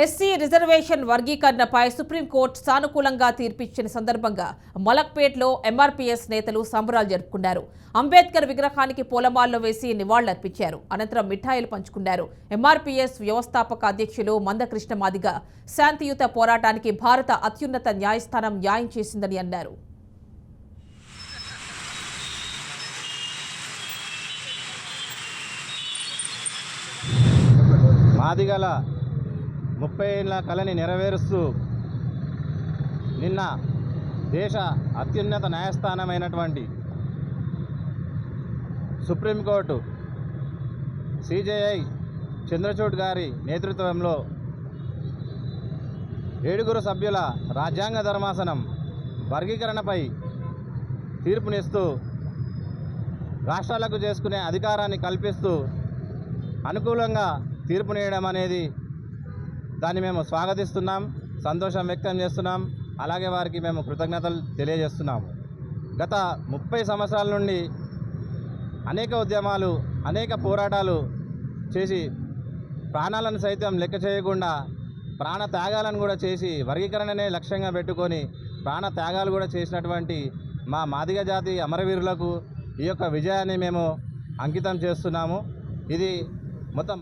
SC reservation వర్గీకరణపై supreme court సానుకూలంగా తీర్పిచ్చిన సందర్భంగా మలక్పేట్లో MRPS నేతలు సంబరాలు జరుపుకున్నారు. అంబేద్కర్ విగ్రహానికి పూలమాలలో వేసి నివాళులర్పించారు. అనంతరం మిఠాయిలు పంచుకున్నారు. ఎంఆర్పీఎస్ వ్యవస్థాపక అధ్యక్షులు మందకృష్ణ మాదిగ శాంతియుత పోరాటానికి భారత అత్యున్నత న్యాయస్థానం న్యాయం చేసిందని అన్నారు. మాదిగల ముప్పై ఏళ్ళ కళని నెరవేరుస్తూ నిన్న దేశ అత్యున్నత న్యాయస్థానమైనటువంటి సుప్రీంకోర్టు సిజేఐ చంద్రచూడ్ గారి నేతృత్వంలో ఏడుగురు సభ్యుల రాజ్యాంగ ధర్మాసనం వర్గీకరణపై తీర్పునిస్తూ రాష్ట్రాలకు చేసుకునే అధికారాన్ని కల్పిస్తూ అనుకూలంగా తీర్పునియడం అనేది దాన్ని మేము స్వాగతిస్తున్నాం సంతోషం వ్యక్తం చేస్తున్నాం అలాగే వారికి మేము కృతజ్ఞతలు తెలియజేస్తున్నాము. గత ముప్పై సంవత్సరాల నుండి అనేక ఉద్యమాలు అనేక పోరాటాలు చేసి ప్రాణాలను సైతం లెక్క చేయకుండా ప్రాణ త్యాగాలను కూడా చేసి వర్గీకరణనే లక్ష్యంగా పెట్టుకొని ప్రాణ త్యాగాలు కూడా చేసినటువంటి మా మాదిగ జాతి అమరవీరులకు ఈ యొక్క విజయాన్ని మేము అంకితం చేస్తున్నాము. ఇది మొత్తం